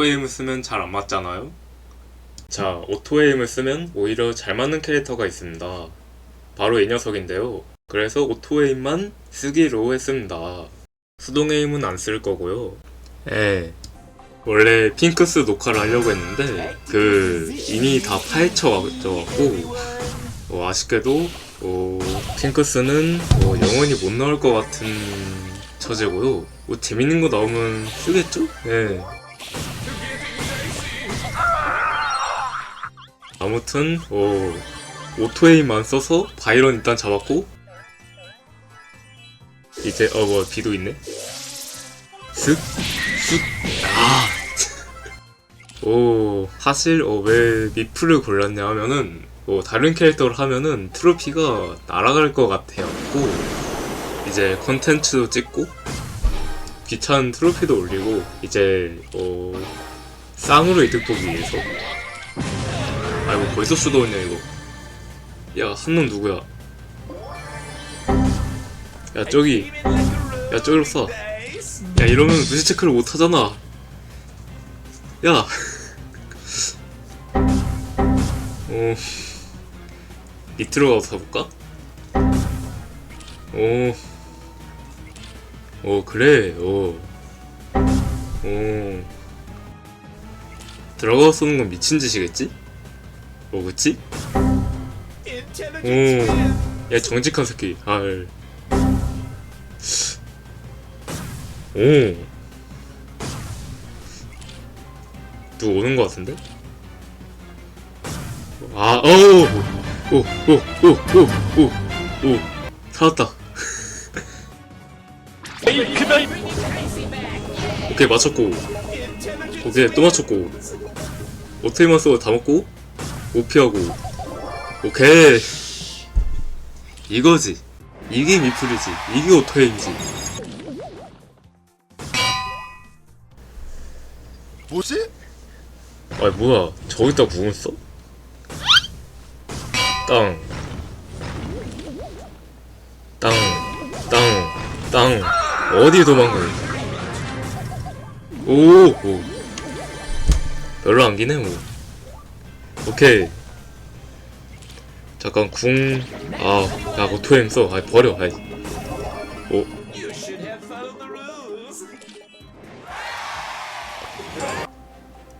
오토에임을 쓰면 잘 안 맞잖아요? 자, 오토에임을 쓰면 오히려 잘 맞는 캐릭터가 있습니다. 바로 이 녀석인데요. 그래서 오토에임만 쓰기로 했습니다. 수동에임은 안 쓸 거고요. 예. 원래 핑크스 녹화를 하려고 했는데 그 이미 다 파헤쳐가지고 어, 아쉽게도 어, 핑크스는 어, 영원히 못 나올 것 같은 처제고요. 뭐 재밌는 거 나오면 쓰겠죠? 네. 아무튼 어, 오토에임만 써서 바이런 일단 잡았고 이제 어 뭐 비도 있네. 쓱 쓱. 아. 오 사실 어, 왜 미프를 골랐냐 하면은 뭐 다른 캐릭터를 하면은 트로피가 날아갈 것 같아갖고 이제 컨텐츠도 찍고 귀찮은 트로피도 올리고 이제 어 쌍으로 이득 보기 위해서 아이고 벌써 수도원이야 이거. 야 한 놈 누구야? 야 저기. 야 저기로 쏴야 이러면 무시 체크를 못 하잖아. 야. 어... 밑으로 가서 가볼까? 오, 오 그래, 오, 오. 들어가서 쏘는 건 미친 짓이겠지? 오, 그치? 오, 야 정직한 새끼, 알. 오, 누구 오는 것 같은데? 아, 어우, 오, 오, 오, 오, 오, 오, 살았다. 오케이, 맞췄고. 오케이, 또 맞췄고. 오테이만 쓰고 다 먹고, 오피하고. 오케이. 이거지. 이게 미플이지. 이게 오토에임이지. 뭐지? 아니, 뭐야. 저기다 써? 땅. 땅. 땅. 땅. 어디 도망가요? 오, 오. 별로 안 기네, 뭐. 오케이. 잠깐, 궁. 아, 야, 오토엠 써. 아이, 버려. 아이. 오.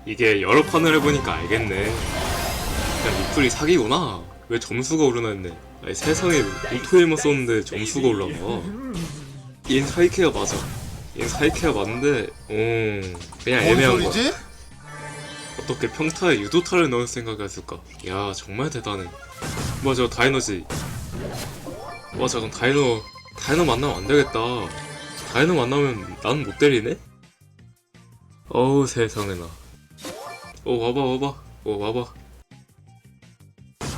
이게 여러 판을 해보니까 알겠네. 그냥 미플이 사기구나. 왜 점수가 오르나 했네. 아니, 세상에 오토에만 썼는데 점수가 올라가. 얜 사이케가 맞아. 얜 사이케가 맞는데, 음, 그냥 뭔 애매한 거야. 소리지? 어떻게 평타에 유도타를 넣을 생각을 했을까? 야, 정말 대단해. 맞아, 다이너지. 와, 잠깐, 다이너, 다이너 만나면 안 되겠다. 다이너 만나면 난 못 때리네? 어우, 세상에나. 어, 와봐, 와봐. 어, 와봐.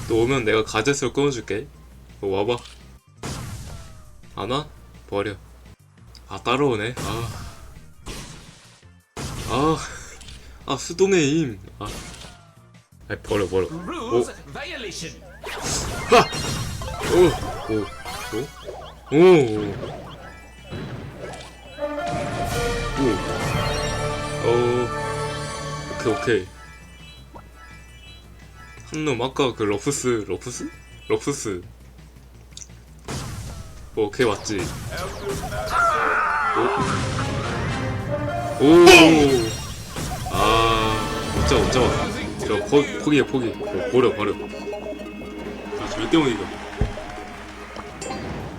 너 오면 내가 가젯을 끊어줄게. 어, 와봐. 안 와? 버려. 아, 따라오네. 아. 아. 아, 수동의 힘. 아. 아, 버려, 버려. 오, violation. 오, 오, 오, 오. 오. 어, 오케이, 오케이. 한 놈 아까 그 러프스, 러프스? 러프스. 어, 걔 맞지? 오. 오. 아, 못 잡아, 못 잡아. 저 포, 포기해, 포기. 어, 버려, 버려. 아, 절대 못 이겨.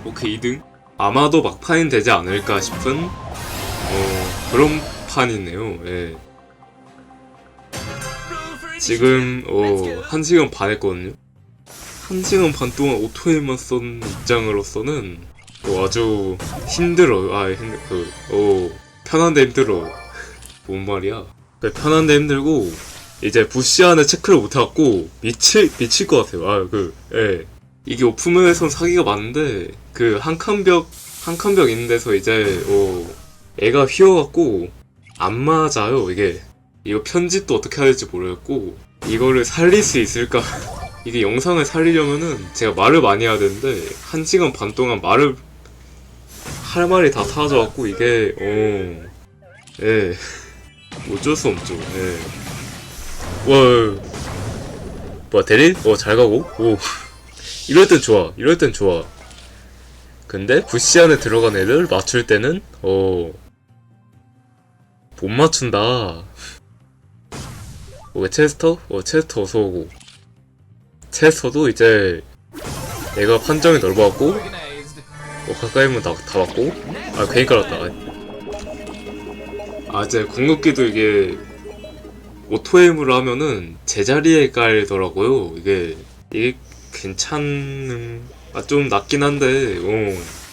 오케이, 2등. 아마도 막판이 되지 않을까 싶은, 어, 그런 판이네요, 예. 지금, 어, 1시간 반 했거든요? 1시간 반 동안 오토에만 쓴 입장으로서는, 어, 아주 힘들어요. 아, 힘들, 그, 어, 편한데 힘들어. 뭔 말이야. 네, 편한데 힘들고, 이제 부시 안에 체크를 못해갖고, 미칠, 미칠 것 같아요. 아, 그, 예. 이게 오프맨에선 사기가 많은데, 그, 한 칸벽, 한 칸벽 있는 데서 이제, 어, 애가 휘어갖고, 안 맞아요, 이게. 이거 편집도 어떻게 해야 될지 모르겠고, 이거를 살릴 수 있을까? 이게 영상을 살리려면은, 제가 말을 많이 해야 되는데, 한 시간 반 동안 말을, 할 말이 다 사라져갖고, 이게, 어, 예. 어쩔 수 없죠. 예. 와, 뭐야 대리? 어 잘 가고. 오, 이럴 땐 좋아. 이럴 땐 좋아. 근데 부시 안에 들어간 애들 맞출 때는 어. 못 맞춘다. 어, 왜 체스터? 어, 체스터 어서 오고. 체스터도 이제 내가 판정이 넓어갖고 어, 가까이 오면 다, 다 맞고 아 괜히 깔았다 아 이제 궁극기도 이게 오토에임으로 하면은 제자리에 깔더라고요 이게 이게 괜찮은 아좀 낫긴 한데 어.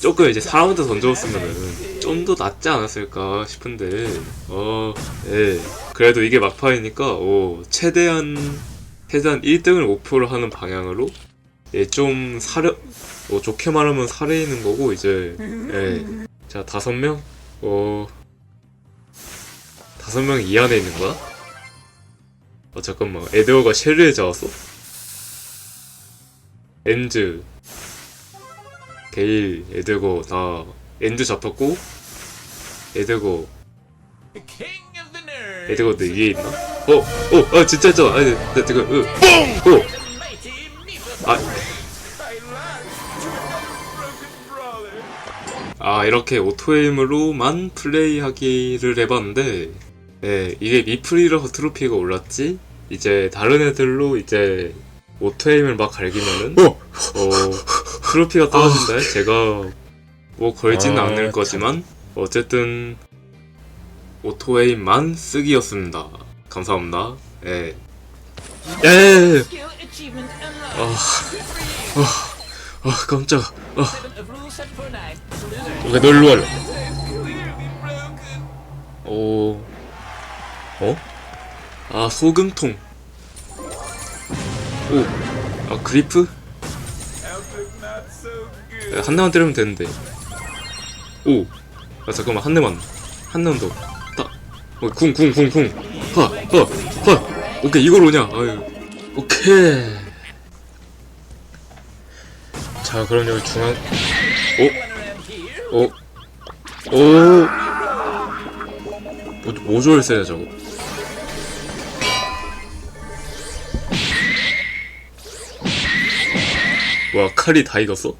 조금 이제 사람한테 던져줬으면은 좀 더 낫지 않았을까 싶은데 어, 예. 그래도 이게 막판이니까 어, 최대한 최대한 1등을 목표로 하는 방향으로 예, 좀 사려 어, 좋게 말하면 살해있는 거고 이제 예. 자 다섯 명? 어 다섯 명이 안에 있는 거야? 어 잠깐만 에드워가 쉐리에 잡았어? 엔즈 게일 에드거 나 엔즈 잡혔고 에드거 에드거 내 위에 있나? 어! 어! 아 진짜 있잖아 아니 나 지금 으 뽕! 어! 아 아 이렇게 오토에임으로만 플레이하기를 해봤는데 네 이게 미플이라서 트로피가 올랐지 이제 다른 애들로 이제 오토에임을 막 갈기면은 어! 어 트로피가 떨어진다 제가 뭐 걸지는 아, 않을 참. 거지만 어쨌든 오토에임만 쓰기였습니다 감사합니다 예 예. Unlocked. 아, 아 깜짝 아. 오케이 너 일로 와라 오 어? 아 소금통 오 아 그리프? 야, 한 대만 때리면 되는데 오 아 잠깐만 한 대만 한 대만 더쿵쿵쿵쿵파파파 오케이 이걸 오냐 아유 오케이 자 그럼 여기 중앙 오. 오. 오. 뭐, 뭐 좋을 세냐, 저거. 뭐야, 칼이 다 익었어?